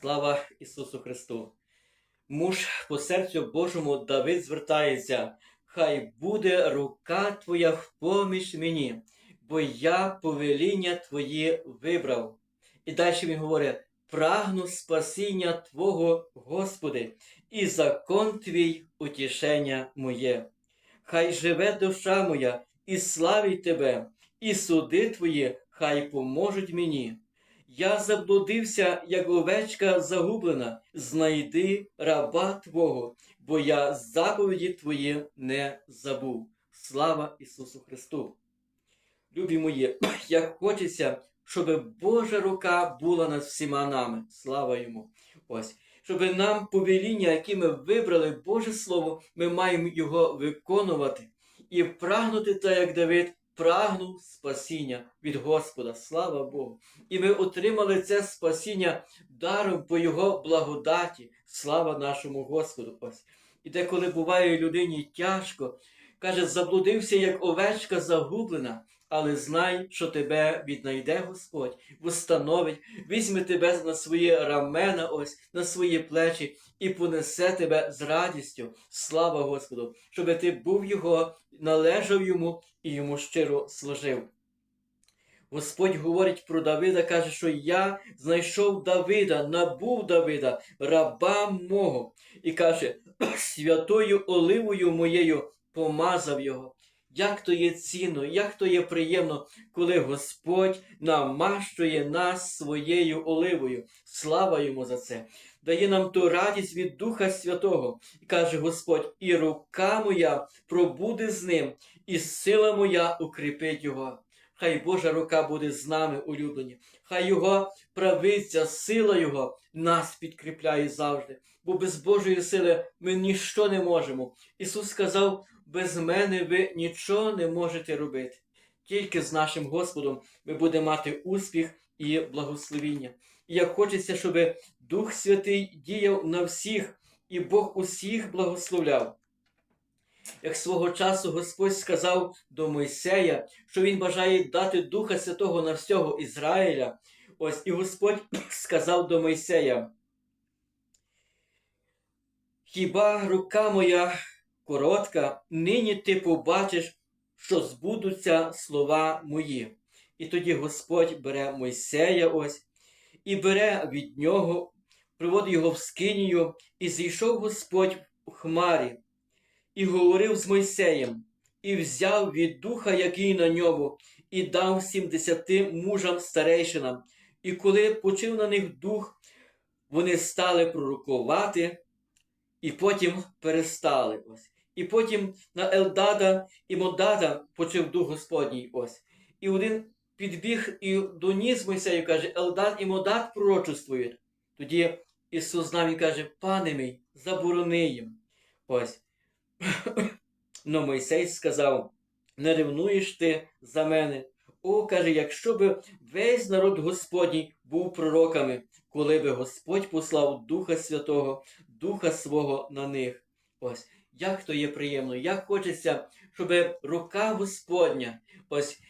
Слава Ісусу Христу! Муж по серцю Божому Давид звертається, хай буде рука Твоя в поміч мені, бо я повеління Твої вибрав. І далі він говорить: прагну спасіння Твого, Господи, і закон Твій утішення моє. Хай живе душа моя, і славить Тебе, і суди Твої, хай поможуть мені. Я заблудився, як овечка загублена, знайди раба Твого, бо я заповіді Твої не забув. Слава Ісусу Христу! Любі мої, як хочеться, щоб Божа рука була над всіма нами. Слава йому! Ось. Щоб нам повеління, яке ми вибрали, Боже Слово, ми маємо його виконувати і прагнути, так як Давид прагнув спасіння від Господа. Слава Богу! І ми отримали це спасіння даром по Його благодаті. Слава нашому Господу! Ось. І деколи буває людині тяжко, каже, заблудився, як овечка загублена, але знай, що тебе віднайде Господь, встановить, візьме тебе на свої рамена, ось, на свої плечі і понесе тебе з радістю. Слава Господу, щоб ти був Його, належав йому і йому щиро служив. Господь говорить про Давида, каже, що я знайшов Давида, набув Давида, раба мого, і каже, святою оливою моєю помазав його. Як то є цінно, як то є приємно, коли Господь намащує нас своєю оливою. Слава йому за це. Дає нам ту радість від Духа Святого. І каже Господь, і рука моя пробуде з ним, і сила моя укріпить його. Хай Божа рука буде з нами, улюблені. Хай Його правиця, сила Його нас підкріпляє завжди. Бо без Божої сили ми ніщо не можемо. Ісус сказав, без мене ви нічого не можете робити. Тільки з нашим Господом ми будемо мати успіх і благословіння. І як хочеться, щоб Дух Святий діяв на всіх, і Бог усіх благословляв. Як свого часу Господь сказав до Мойсея, що Він бажає дати Духа Святого на всього Ізраїля, ось і Господь сказав до Мойсея, Хіба рука моя коротка, нині ти побачиш, що збудуться слова мої. І тоді Господь бере Мойсея ось і бере від нього, приводить його в скинію, і зійшов Господь у хмарі, і говорив з Мойсеєм, і взяв від духа, який на ньому, і дав сімдесяти мужам старейшинам. І коли почив на них дух, вони стали пророкувати, і потім перестали. ось. І потім на Елдада і Модада почив дух Господній. ось. І один підбіг і доніс Мойсею, каже, Елдад і Модад пророчествують. Тоді Ісус знав і каже, пане мій, заборони їм. Ось. Но Мойсей сказав: не ревнуєш ти за мене. О, каже, якщо би весь народ Господній був пророками, коли би Господь послав Духа Святого, Духа свого на них. Ось, як то є приємно, як хочеться, щоб рука Господня, ось,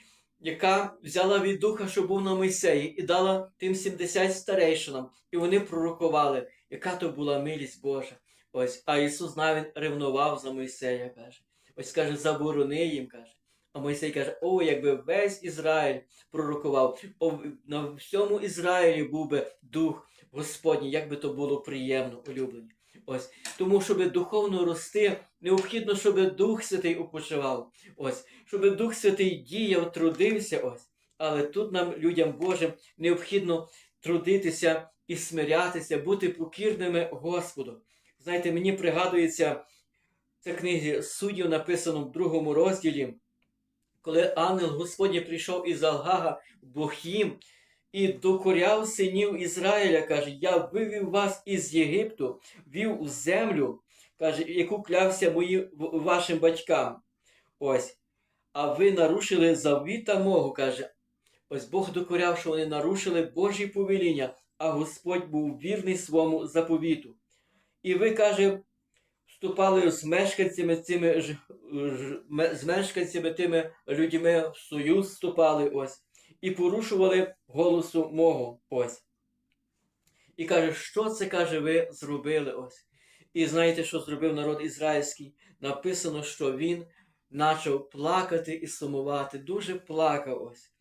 яка взяла від Духа, що був на Мойсеї, і дала тим 70 старейшинам, і вони пророкували, яка то була милість Божа. Ось, а Ісус навіть ревнував за Мойсея, каже. Ось каже, заборони їм, каже. А Мойсей каже, о, якби весь Ізраїль пророкував, о, на всьому Ізраїлі був би дух Господній, як би то було приємно, улюблені. Ось, тому, щоб духовно рости, необхідно, щоб Дух Святий упочивав. Ось, щоб Дух Святий діяв, трудився. Ось. Але тут нам, людям Божим, необхідно трудитися і смирятися, бути покірними Господу. Знаєте, мені пригадується це книги суддів, написано в другому розділі, коли ангел Господній прийшов із Алгага в Бохім і докоряв синів Ізраїля, каже, я вивів вас із Єгипту, вів у землю, каже, яку клявся мої, вашим батькам. Ось. А ви нарушили завіта мого, каже. Ось Бог докоряв, що вони нарушили Божі повеління, а Господь був вірний своєму заповіту. І ви, каже, вступали з мешканцями цими ж, ж, з мешканцями тими людьми в союз вступали ось і порушували голосу мого ось. І каже, що це каже, ви зробили ось. І знаєте, що зробив народ ізраїльський? Написано, що він почав плакати і сумувати, дуже плакав ось.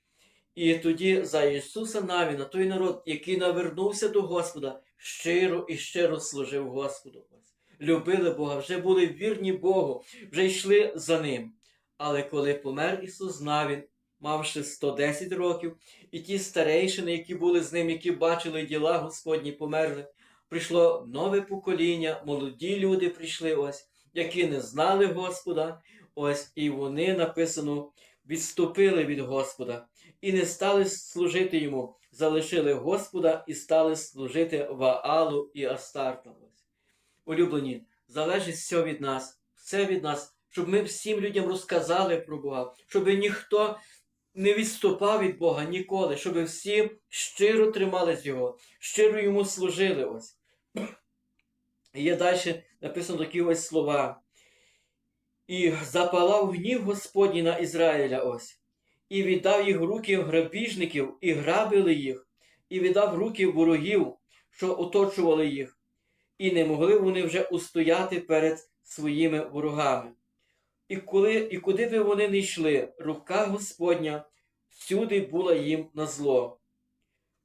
І тоді за Ісуса Навіна, той народ, який навернувся до Господа, щиро і щиро служив Господу. Ось. Любили Бога, вже були вірні Богу, вже йшли за Ним. Але коли помер Ісус Навін, мавши 110 років, і ті старейшини, які були з ним, які бачили діла Господні, померли, прийшло нове покоління, молоді люди прийшли ось, які не знали Господа, ось, і вони написано відступили від Господа і не стали служити йому, залишили Господа і стали служити Ваалу і Астарту. Улюблені, залежить все від нас, все від нас, щоб ми всім людям розказали про Бога, щоб ніхто не відступав від Бога ніколи, щоб всі щиро тримались Його, щиро йому служили. Ось. І Є далі написано такі ось слова. І запалав гнів Господній на Ізраїля ось, і віддав їх руки грабіжників, і грабили їх, і віддав руки ворогів, що оточували їх, і не могли вони вже устояти перед своїми ворогами. І коли, і куди би вони не йшли, рука Господня всюди була їм на зло.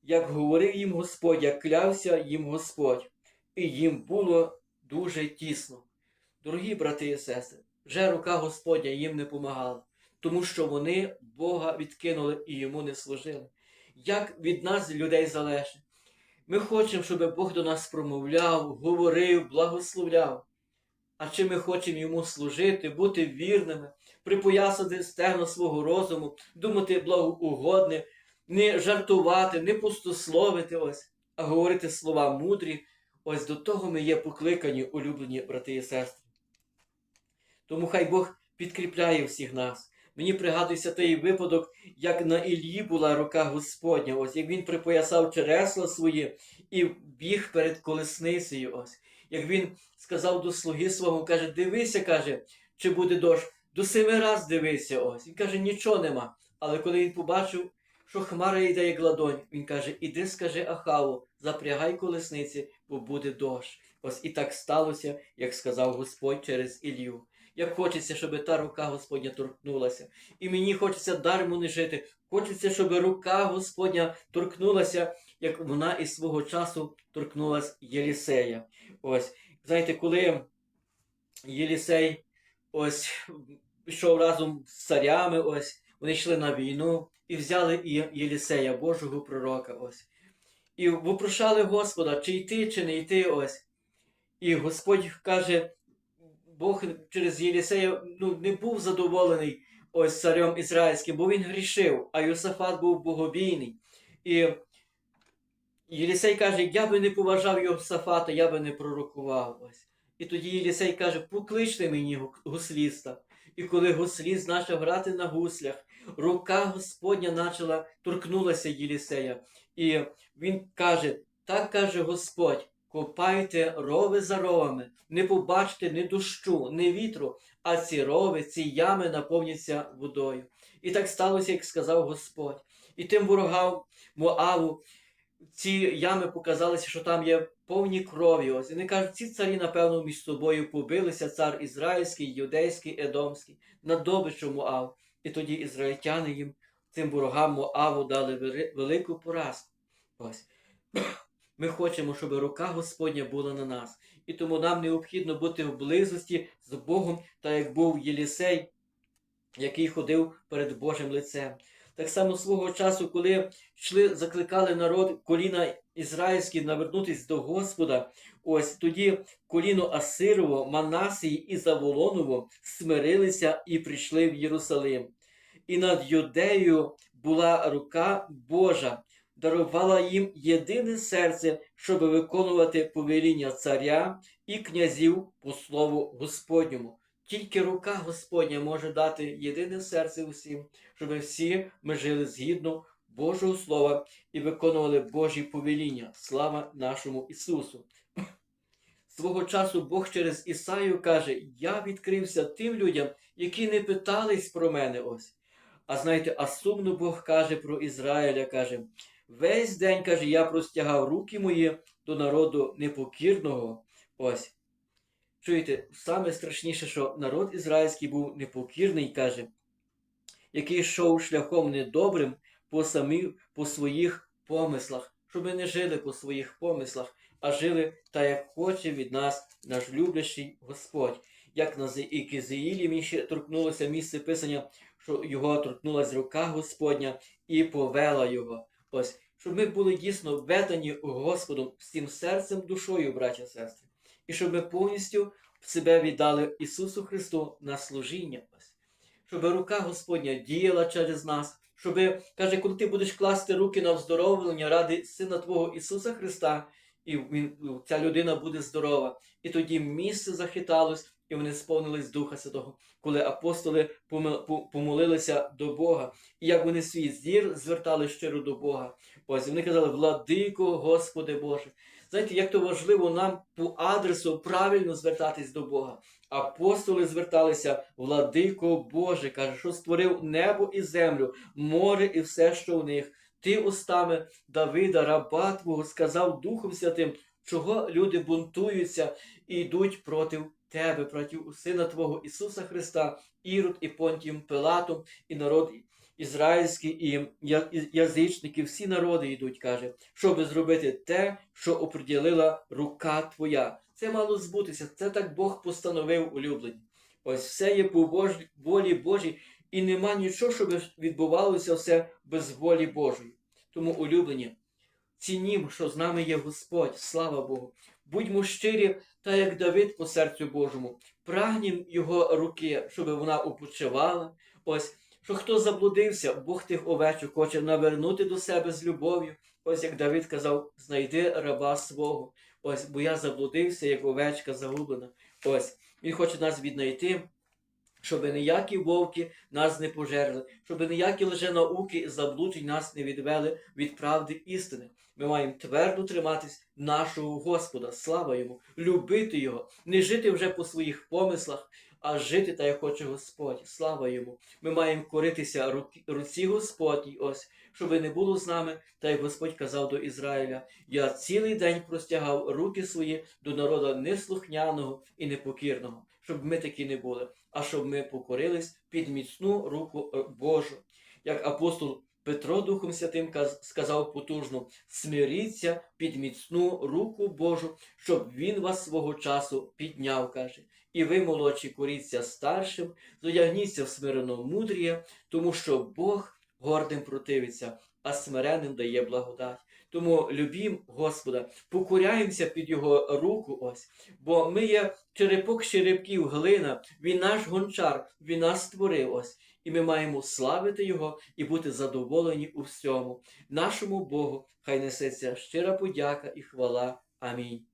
Як говорив їм Господь, як клявся їм Господь, і їм було дуже тісно. Дорогі брати і сестри, вже рука Господня їм не помагала, тому що вони Бога відкинули і йому не служили. Як від нас, людей, залежить? Ми хочемо, щоб Бог до нас промовляв, говорив, благословляв. А чи ми хочемо йому служити, бути вірними, припоясати стегно свого розуму, думати благоугодне, не жартувати, не пустословити ось, а говорити слова мудрі. Ось до того ми є покликані, улюблені брати і сестри. Тому хай Бог підкріпляє всіх нас. Мені пригадується той випадок, як на Іллі була рука Господня, ось як він припоясав чересла свої і біг перед колесницею. ось. Як він сказав до слуги свого, каже, дивися, каже, чи буде дощ. До семи раз дивися ось. Він каже, нічого нема. Але коли він побачив, що хмара йде як ладонь, він каже, іди скажи Ахаву, запрягай колесниці, бо буде дощ. Ось і так сталося, як сказав Господь через Ілью. Як хочеться, щоб та рука Господня торкнулася. І мені хочеться дармо не жити. Хочеться, щоб рука Господня торкнулася, як вона із свого часу торкнулась Єлісея. Ось, знаєте, коли Єлісей ось пішов разом з царями, ось вони йшли на війну і взяли Єлісея, Божого пророка. ось. І вопрошали Господа, чи йти, чи не йти. ось. І Господь каже, Бог через Єлісея ну, не був задоволений ось царем ізраїльським, бо він грішив, а Йосафат був богобійний. І Єлісей каже, я би не поважав Йосафата, я би не пророкував. ось. І тоді Єлісей каже, покличте мені гусліста. І коли гусліст почав грати на гуслях, рука Господня начала торкнулася Єлісея. І він каже: так каже Господь, копайте рови за ровами, не побачите ні дощу, ні вітру, а ці рови, ці ями наповняться водою. І так сталося, як сказав Господь. І тим ворогам Моаву ці ями показалися, що там є повні крові. Ось. І вони кажуть, ці царі, напевно, між собою побилися, цар ізраїльський, юдейський, едомський, на добичу Моав. І тоді ізраїльтяни їм, цим ворогам Моаву, дали велику поразку. Ось. Ми хочемо, щоб рука Господня була на нас. І тому нам необхідно бути в близості з Богом, так як був Єлісей, який ходив перед Божим лицем. Так само свого часу, коли йшли, закликали народ коліна ізраїльські навернутися до Господа, ось тоді коліно Асирово, Манасії і Заволоново смирилися і прийшли в Єрусалим. І над Юдеєю була рука Божа, дарувала їм єдине серце, щоб виконувати повеління царя і князів по слову Господньому. Тільки рука Господня може дати єдине серце усім, щоб всі ми жили згідно Божого Слова і виконували Божі повеління. Слава нашому Ісусу! Свого часу Бог через Ісаю каже: Я відкрився тим людям, які не питались про мене ось. А знаєте, а сумно Бог каже про Ізраїля, каже, весь день, каже, я простягав руки мої до народу непокірного. Ось. Чуєте, саме страшніше, що народ ізраїльський був непокірний, каже, який йшов шляхом недобрим по самі, по своїх помислах, щоб ми не жили по своїх помислах, а жили так, як хоче від нас наш люблячий Господь. Як на Зе- і Кизеїлі він ще торкнулося місце писання, що його торкнулася рука Господня і повела його. Ось, щоб ми були дійсно ведені Господом всім серцем, душою, браття сестри, і щоб ми повністю себе віддали Ісусу Христу на служіння. Ось. Щоб рука Господня діяла через нас, щоб, каже, коли ти будеш класти руки на вздоровлення ради Сина Твого Ісуса Христа, і ця людина буде здорова. І тоді місце захиталось, і вони сповнились Духа Святого, коли апостоли помолилися до Бога. І як вони свій зір звертали щиро до Бога. Ось вони казали, Владико, Господи Боже. Знаєте, як то важливо нам по адресу правильно звертатись до Бога. Апостоли зверталися, Владико Боже, каже, що створив небо і землю, море і все, що в них. Ти устами Давида, раба Твого, сказав Духом Святим, чого люди бунтуються і йдуть проти Тебе, проти Сина Твого Ісуса Христа, Ірод і Понтієм Пилатом, і народ ізраїльський, і язичники, всі народи йдуть, каже, щоб зробити те, що оприділила рука Твоя. Це мало збутися, це так Бог постановив улюблені. Ось все є по Божій, волі Божій, і нема нічого, щоб відбувалося все без волі Божої. Тому улюблені, цінім, що з нами є Господь, слава Богу. Будьмо щирі, та як Давид по серцю Божому. Прагнім його руки, щоб вона опочивала. Ось, що хто заблудився, Бог тих овечок хоче навернути до себе з любов'ю. Ось як Давид казав, знайди раба свого. Ось, бо я заблудився, як овечка загублена. Ось, він хоче нас віднайти, щоб ніякі вовки нас не пожерли, щоб ніякі лженауки і заблуджень нас не відвели від правди істини. Ми маємо твердо триматись нашого Господа, слава йому, любити його, не жити вже по своїх помислах, а жити так, як хоче Господь. Слава йому. Ми маємо коритися руці Господній, ось, щоб не було з нами, та як Господь казав до Ізраїля: я цілий день простягав руки свої до народу неслухняного і непокірного, щоб ми такі не були, а щоб ми покорились під міцну руку е, Божу. Як апостол Петро Духом Святим сказав потужно: смиріться під міцну руку Божу, щоб він вас свого часу підняв, каже. І ви, молодші, коріться старшим, зодягніться в смирено мудріє, тому що Бог гордим противиться, а смиренним дає благодать. Тому любім Господа, покоряємося під Його руку, ось, бо ми є черепок черепків, глина, він наш гончар, він нас створив ось. І ми маємо славити Його і бути задоволені у всьому. Нашому Богу хай несеться щира подяка і хвала. Амінь.